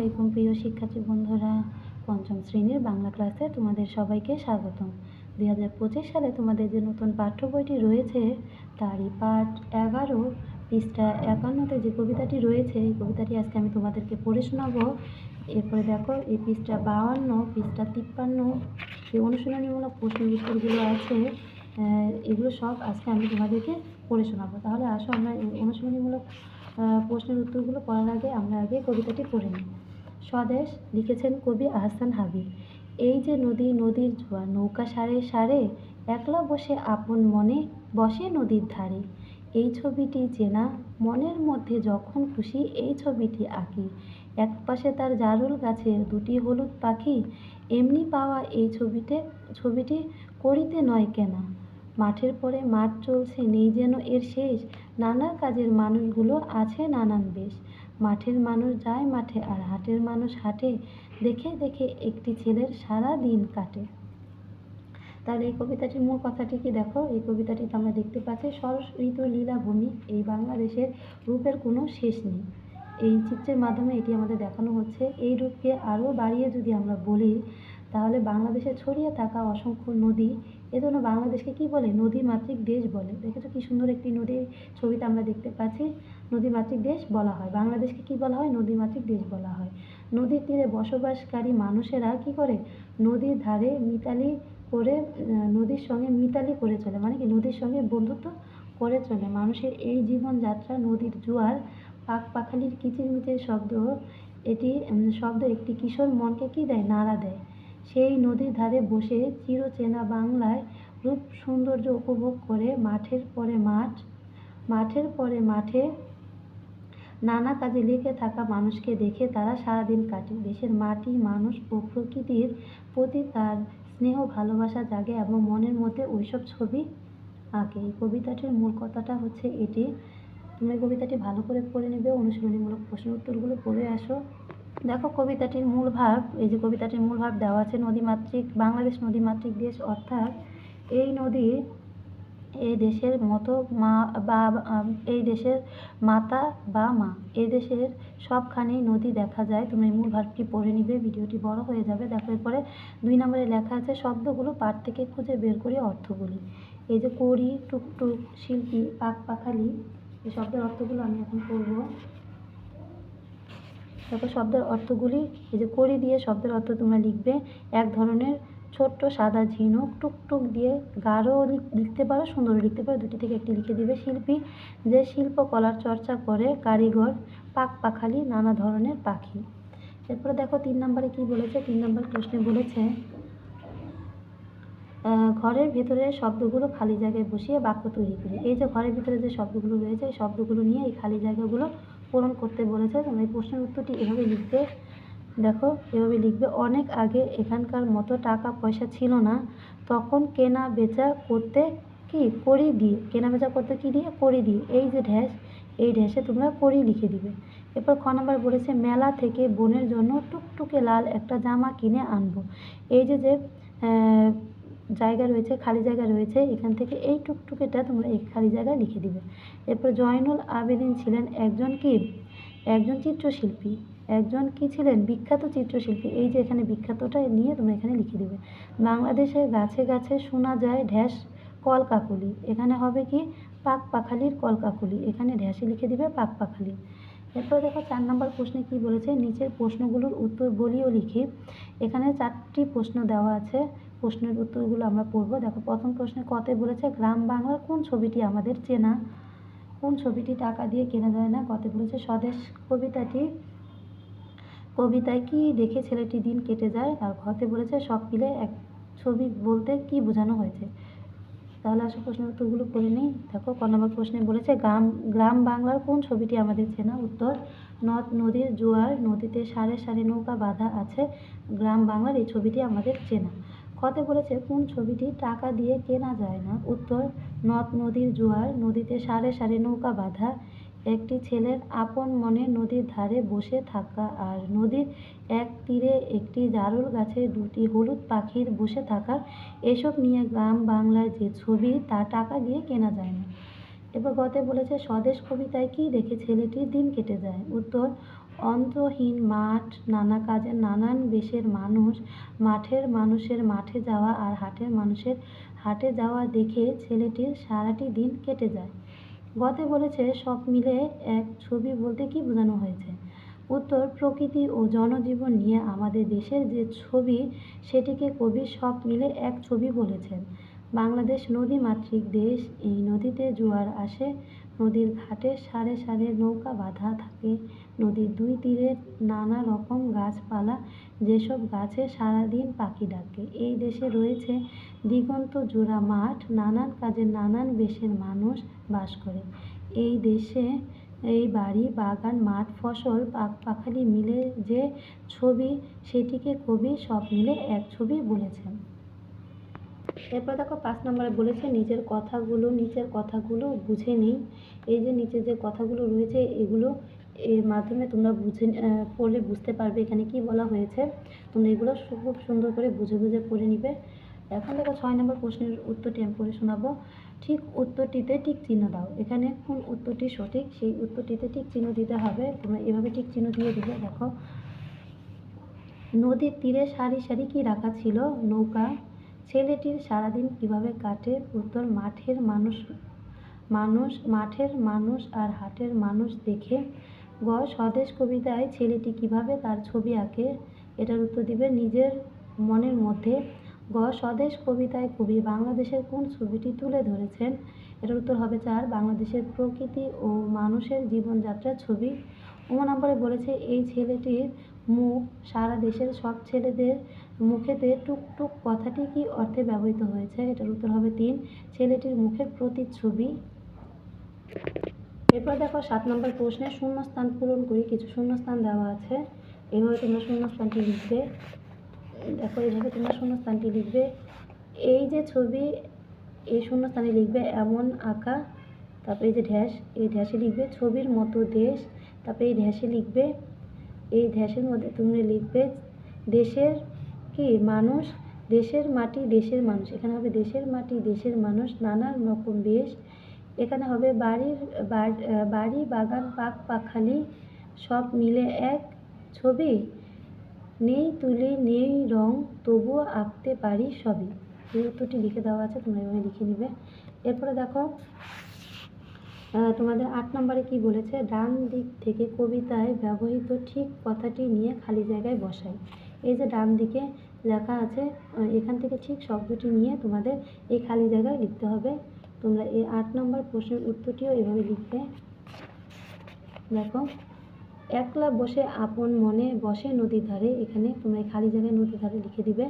আলাইকুম প্রিয় শিক্ষার্থী বন্ধুরা পঞ্চম শ্রেণির বাংলা ক্লাসে তোমাদের সবাইকে স্বাগতম। দুই হাজার পঁচিশ সালে তোমাদের যে নতুন পাঠ্য বইটি রয়েছে, তারই পাঠ এগারো, পৃষ্ঠা একান্নতে যে কবিতাটি রয়েছে, এই কবিতাটি আজকে আমি তোমাদেরকে পড়ে শোনাবো। এরপরে দেখো, এই পৃষ্ঠা বাউান্ন, পৃষ্ঠা তিপ্পান্ন, যে অনুশীলনীমূলক প্রশ্ন উত্তরগুলো আছে এগুলো সব আজকে আমি তোমাদেরকে পড়ে শোনাবো। তাহলে আসো আমরা অনুশীলনীমূলক প্রশ্নের উত্তরগুলো পড়ার আগে আমরা আগে কবিতাটি পড়ে নিই। স্বদেশ লিখেছেন কবি আহসান হাবিব। এই যে নদী, নদীর জোয়ার, নৌকা সারে সারে, একলা বসে আপন মনে বসে নদীর ধারে। এই ছবিটি চেনা মনের মধ্যে যখন খুশি, এই ছবিটি আঁকি। এক পাশে তার জারুল গাছে দুটি হলুদ পাখি, এমনি পাওয়া এই ছবিতে ছবিটি করিতে নয় কেনা। মাঠের পরে মাঠ চলছে, নেই যেন এর শেষ। নানা কাজের মানুষগুলো আছে নানান বেশ। মাঠের মানুষ যায় মাঠে আর হাটের মানুষ হাটে দেখে দেখে একটি ছেলের সারা দিন কাটে। তাহলে এই কবিতাটির মূল কথাটি কি দেখো? এই কবিতাটিতে আমরা দেখতে পাচ্ছি সরস ঋতু লীলাভূমি। এই বাংলাদেশের রূপের কোনো শেষ নেই। এই চিত্রের মাধ্যমে এটি আমাদের দেখানো হচ্ছে। এই রূপকে আরও বাড়িয়ে যদি আমরা বলি, তাহলে বাংলাদেশে ছড়িয়ে থাকা অসংখ্য নদী এজন্য বাংলাদেশকে কি বলে? নদী মাতৃক দেশ বলে। দেখেছ কি সুন্দর একটি নদীর ছবিতে আমরা দেখতে পাচ্ছি। নদী মাতৃক দেশ বলা হয়। বাংলাদেশকে কি বলা হয়? নদী মাতৃক দেশ বলা হয়। নদীর তীরে বসবাসকারী মানুষেরা কি করে? নদীর ধারে মিতালি করে নদীর সঙ্গে মিতালি করে চলে। মানে কি? নদীর সঙ্গে বন্ধুত্ব করে চলে। মানুষের এই জীবনযাত্রা নদীর জোয়ার, পাক পাখালির কিচিরমিচির শব্দ, এটি শব্দ একটি কিশোর মনকে কি দেয়? নাড়া দেয়। সেই নদীর ধারে বসে চিরচেনা বাংলায় রূপ সৌন্দর্য উপভোগ করে মাঠের পরে মাঠ, মাঠের পরে মাঠে নানা কাজে লেগে থাকা মানুষকে দেখে তারা সারাদিন কাটে। দেশের মাটি, মানুষ ও প্রকৃতির প্রতি তার স্নেহ, ভালোবাসা জাগে এবং মনের মধ্যে ওইসব ছবি আঁকে। এই কবিতাটির মূল কথাটা হচ্ছে এটি। তুমি কবিতাটি ভালো করে পড়ে নেবে, অনুশীলনীমূলক প্রশ্ন উত্তরগুলো পড়ে আসো। দেখো কবিতাটির মূল ভাব, এই যে কবিতাটির মূল ভাব দেওয়া আছে নদীমাতৃক, বাংলাদেশ নদীমাতৃক দেশ, অর্থাৎ এই নদী এই দেশের মতো মা বা, এই দেশের মাতা বা মা, এই দেশের সবখানেই নদী দেখা যায়। তুমি মূল ভাবটি পড়ে নিবে, ভিডিওটি বড় হয়ে যাবে। দেখো এরপরে দুই নম্বরে লেখা আছে, শব্দগুলো পাঠ থেকে খুঁজে বের করে অর্থগুলি। এই যে কড়ি, টুকটুক, শিল্পী, পাক পাখালি, এই শব্দের অর্থগুলো আমি এখন পড়ব। দেখো শব্দের অর্থগুলি, এই যে কড়ি দিয়ে শব্দের অর্থ তোমরা লিখবে, এক ধরনের ছোট্ট সাদা ঝিনুক টুকটুক দিয়ে গাঢ় লিখ- লিখতে পারো, সুন্দর লিখতে পারো, দুটি থেকে একটি লিখে দিবে শিল্পী। যে শিল্পকলার চর্চা করে, কারিগর, পাক পাখালি, নানা ধরনের পাখি। এরপরে দেখো তিন নম্বরে কি বলেছে? তিন নম্বর প্রশ্নে বলেছে ঘরের ভেতরে শব্দগুলো খালি জায়গায় বসিয়ে বাক্য তৈরি করি। এই যে ঘরের ভিতরে যে শব্দগুলো রয়েছে, এই শব্দগুলো নিয়ে এই খালি জায়গাগুলো পূরণ করতে বলেছে। তোমরা এই প্রশ্নের উত্তরটি এভাবে লিখবে। দেখো, এভাবে লিখবে, অনেক আগে এখানকার মতো টাকা পয়সা ছিল না। তখন কেনা বেচা করতে কি? করি দিয়ে। কেনা বেচা করতে কি দিয়ে? করি দিয়ে। এই যে ঢ্যাস এই ঢ্যাসে তোমরা করি লিখে দিবে। এরপর খ নম্বর বলেছে, মেলা থেকে বোনের জন্য টুকটুকে লাল একটা জামা কিনে আনব। এই যে যে জায়গা রয়েছে, খালি জায়গা রয়েছে, এখান থেকে এই টুকটুকেটা তোমরা এই খালি জায়গায় লিখে দিবে। এরপর জয়নুল আবেদিন ছিলেন একজন কি? একজন চিত্রশিল্পী। একজন কি ছিলেন? বিখ্যাত চিত্রশিল্পী। এই যে এখানে বিখ্যাতটা নিয়ে তোমরা এখানে লিখে দিবে। বাংলাদেশের গাছে গাছে শোনা যায় ঢ্যাস কলকাকলি। এখানে হবে কি? পাক পাখালির কলকাকলি। এখানে ঢ্যাসে লিখে দিবে পাক পাখালি। এরপর দেখো চার নম্বর প্রশ্নে কি বলেছে? নিচের প্রশ্নগুলোর উত্তর বলিও লিখি। এখানে চারটি প্রশ্ন দেওয়া আছে। প্রশ্নের উত্তরগুলো আমরা পড়ব। দেখো, প্রথম প্রশ্নে কতে বলেছে, গ্রাম বাংলার কোন ছবিটি আমাদের চেনা? কোন ছবিটি টাকা দিয়ে কেনা যায় না? কতে বলেছে, স্বদেশ কবিতাটি, কবিতায় কি দেখে ছেলেটি দিন কেটে যায়? আর ঘতে বলেছে, সব মিলে এক ছবি বলতে কি বোঝানো হয়েছে? তাহলে আসো প্রশ্নের উত্তরগুলো পড়ে নিই। দেখো, ক নম্বর প্রশ্নে বলেছে, গ্রাম গ্রাম বাংলার কোন ছবিটি আমাদের চেনা? উত্তর, নদ, নদীর জোয়ার, নদীতে সারে সারে নৌকা বাঁধা আছে। গ্রাম বাংলার এই ছবিটি আমাদের চেনা। খতে বলেছে, কোন ছবিটি টাকা দিয়ে কেনা যায় না? উত্তর, নদ নদীর জোয়ার, নদীতে সারে সারে নৌকা বাঁধা, একটি ছেলের আপন মনে নদীর ধারে বসে থাকা আর নদীর এক তীরে একটি জারুল গাছে দুটি হলুদ পাখির বসে থাকা। এসব নিয়ে গ্রাম বাংলার যে ছবি, তা টাকা দিয়ে কেনা যায় না। এবার গতে বলেছে, স্বদেশ কবিতায় কি দেখে ছেলেটির দিন কেটে যায়? উত্তর অন্তহীন মাঠ, নানা কাজে নানান বেশের মানুষ, মাঠের মানুষের মাঠে যাওয়া আর হাটের মানুষের হাটে যাওয়া দেখে ছেলেটির সারাটি দিন কেটে যায়। গতে বলেছে, সব মিলে এক ছবি বলতে কি বোঝানো হয়েছে? উত্তর, প্রকৃতি ও জনজীবন নিয়ে আমাদের দেশের যে ছবি, সেটিকে কবি সব মিলে এক ছবি বলেছেন। বাংলাদেশ নদীমাতৃক দেশ, এই নদীতে জোয়ার আসে নদীর ঘাটে সারে সারে নৌকা বাঁধা থাকে। নদীর দুই তীরে নানা রকম গাছপালা, যেসব গাছে সারাদিন পাখি ডাকে। এই দেশে রয়েছে দিগন্ত জোড়া মাঠ, নানান কাজে নানান বেশের মানুষ বাস করে। এই দেশে এই বাড়ি, বাগান, মাঠ, ফসল পাখ পাখালি মিলে যে ছবি, সেটিকে কবি সব মিলে এক ছবি বলেছেন। এরপর দেখো পাঁচ নম্বরে বলেছে, নিজের কথাগুলো নিচের কথাগুলো বুঝে নিই। এই যে নিচে যে কথাগুলো রয়েছে, এগুলো এর মাধ্যমে তোমরা বুঝে পড়লে বুঝতে পারবে এখানে কি বলা হয়েছে। তোমরা এগুলো খুব সুন্দর করে বুঝে বুঝে পড়ে নিবে। এখন দেখো ছয় নম্বর প্রশ্নের উত্তরটি আমি পড়ে শোনাবো। ঠিক উত্তরটিতে টিক চিহ্ন দাও। এখানে কোন উত্তরটি সঠিক, সেই উত্তরটিতে টিক চিহ্ন দিতে হবে। তোমরা এভাবে টিক চিহ্ন দিয়ে দিবে দেখো। নদীর তীরে সারি সারি কি রাখা ছিল? নৌকা ছেলেটির সারাদিন কীভাবে কাটে উত্তর, মাঠের মানুষ মানুষ, মাঠের মানুষ আর হাটের মানুষ দেখে। গ, স্বদেশ কবিতায় ছেলেটি কীভাবে তার ছবি আঁকে এটার উত্তর দিবে নিজের মনের মধ্যে। গ, স্বদেশ কবিতায় কবি বাংলাদেশের কোন ছবিটি তুলে ধরেছেন? এটার উত্তর হবে চার, বাংলাদেশের প্রকৃতি ও মানুষের জীবনযাত্রার ছবি। ও নম্বরে বলেছে, এই ছেলেটির মুখ, সারা দেশের সব ছেলেদের মুখেতে টুকটুক কথাটি কি অর্থে ব্যবহৃত হয়েছে? এটার উত্তর হবে তিন, ছেলেটির মুখের প্রতিচ্ছবি। এরপর দেখো সাত নম্বর প্রশ্নে শূন্যস্থান পূরণ করি, কিছু শূন্যস্থান দেওয়া আছে। এইভাবে তোমরা শূন্যস্থানটি লিখবে। দেখো এইভাবে তোমরা শূন্যস্থানটি লিখবে। এই যে ছবি, এই শূন্যস্থানে লিখবে এমন আঁকা, তারপরে এই যে ঢ্যাস, এই ঢ্যাসে লিখবে ছবির মতো দেশ, তারপরে এই ঢ্যাসে লিখবে এই ধ্যাসের মধ্যে তুমি লিখবে দেশের কি মানুষ, দেশের মাটি, দেশের মানুষ। এখানে হবে দেশের মাটি, দেশের মানুষ নানান রকম বেশ এখানে হবে বাড়ির, বাড়- বাগান, পাক পাখালি সব মিলে এক ছবি। নেই তুলি, নেই রং, তবুও আঁকতে পারি সবই। এই উত্তরটি লিখে দেওয়া আছে, তোমরা এভাবে লিখে নিবে। এরপরে দেখো তোমাদের আট নম্বরে কি বলেছে? ডান দিক থেকে কবিতায় ব্যবহৃত ঠিক কথাটি নিয়ে খালি জায়গায় বসাই। এই যে ডান দিকে লেখা আছে এখান থেকে ঠিক শব্দটি নিয়ে তোমাদের এই খালি জায়গায় লিখতে হবে। তোমরা এই আট নম্বর প্রশ্নের উত্তরটিও এভাবে লিখবে। দেখো, একলা বসে আপন মনে বসে নদীর ধারে, এখানে তোমরা খালি জায়গায় নদীর ধারে লিখে দিবে।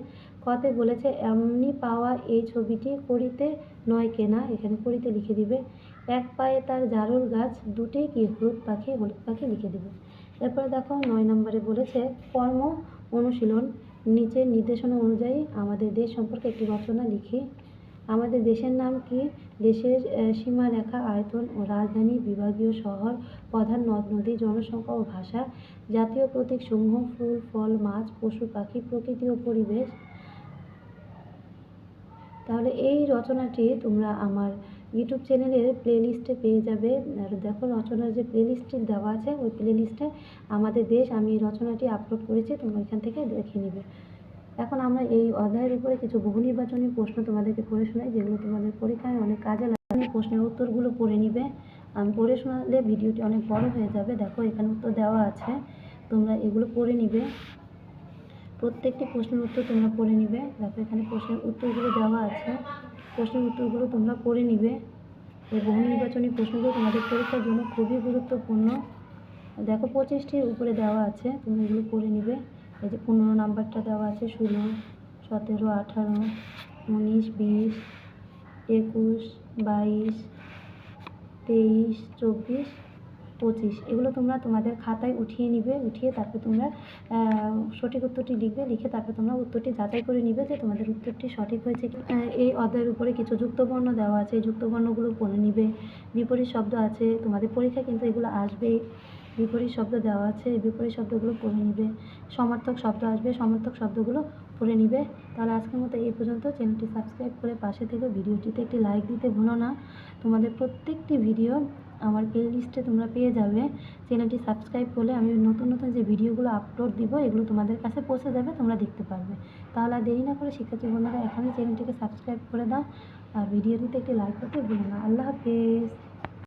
কতে বলেছে, এমনি পাওয়া এই ছবিটি করিতে নয় কেনা। এখানে করিতে লিখে দিবে। এক পায়ে তার জারুল গাছ দুটোই কি হলুদ পাখি হলুদ পাখি লিখে দিবে। এরপরে দেখো নয় নম্বরে বলেছে, কর্ম অনুশীলন। নিচের নির্দেশনা অনুযায়ী আমাদের দেশ সম্পর্কে একটি রচনা লিখি। আমাদের দেশের নাম কি? দেশের সীমারেখা, আয়তন ও রাজধানী, বিভাগীয় শহর, প্রধান নদ, নদী, জনসংখ্যা ও ভাষা, জাতীয় প্রতীক সমূহ, ফুল, ফল, মাছ, পশু, পাখি, প্রকৃতি ও পরিবেশ। তাহলে এই রচনাটি তোমরা আমার ইউটিউব চ্যানেলের প্লেলিস্টে পেয়ে যাবে। আর দেখো রচনার যে প্লেলিস্টটি দেওয়া আছে, ওই প্লেলিস্টে আমাদের দেশ আমি রচনাটি আপলোড করেছি, তোমরা এখান থেকে দেখে নেবে। এখন আমরা এই অধ্যায়ের উপরে কিছু বহু নির্বাচনী প্রশ্ন তোমাদেরকে পড়ে শোনাই, যেগুলো তোমাদের পরীক্ষায় অনেক কাজে লাগে প্রশ্নের উত্তরগুলো পড়ে নিবে। আমি পড়ে শোনালে ভিডিওটি অনেক বড় হয়ে যাবে। দেখো এখানে উত্তর দেওয়া আছে, তোমরা এগুলো পড়ে নিবে। প্রত্যেকটি প্রশ্নের উত্তর তোমরা পড়ে নিবে। দেখো এখানে প্রশ্নের উত্তরগুলো দেওয়া আছে। প্রশ্নের উত্তরগুলো তোমরা করে নিবে। এই বহু নির্বাচনী প্রশ্নগুলো তোমাদের পরীক্ষার জন্য খুবই গুরুত্বপূর্ণ। দেখো, পঁচিশটির উপরে দেওয়া আছে তুমি এগুলো করে নিবে। এই যে পনেরো নাম্বারটা দেওয়া আছে, ষোলো, সতেরো, আঠারো, উনিশ, বিশ, একুশ, বাইশ, তেইশ, চব্বিশ পঁচিশ। এগুলো তোমরা তোমাদের খাতায় উঠিয়ে নিবে, উঠিয়ে তারপর তোমরা সঠিক উত্তরটি লিখবে, লিখে তারপর তোমরা উত্তরটি যাচাই করে নিবে যে তোমাদের উত্তরটি সঠিক হয়েছে এই অধ্যায়ের উপরে কিছু যুক্তবর্ণ দেওয়া আছে যুক্তবর্ণগুলো পড়ে নিবে। বিপরীত শব্দ আছে, তোমাদের পরীক্ষা কিন্তু এগুলো আসবেই। বিপরীত শব্দ দেওয়া আছে, এই বিপরীত শব্দগুলো পড়ে নিবে। সমার্থক শব্দ আসবে, সমার্থক শব্দগুলো পড়ে নিবে। তাহলে আজকের মতো এই পর্যন্ত। চ্যানেলটি সাবস্ক্রাইব করে পাশে থেকে ভিডিওটিতে একটি লাইক দিতে ভুলো না। তোমাদের প্রত্যেকটি ভিডিও আমার প্লে লিস্টে তোমরা পেয়ে যাবে। চ্যানেলটি সাবস্ক্রাইব করলে আমি নতুন নতুন যে ভিডিওগুলো আপলোড দিব, এগুলো তোমাদের কাছে পৌঁছে যাবে, তোমরা দেখতে পারবে। তাহলে দেরি না করে শিক্ষার্থী বন্ধুরা, এখনই চ্যানেলটিকে সাবস্ক্রাইব করে দাও। আর ভিডিওটিতে একটি লাইক করতে ভুলো না। আল্লাহ হাফেজ।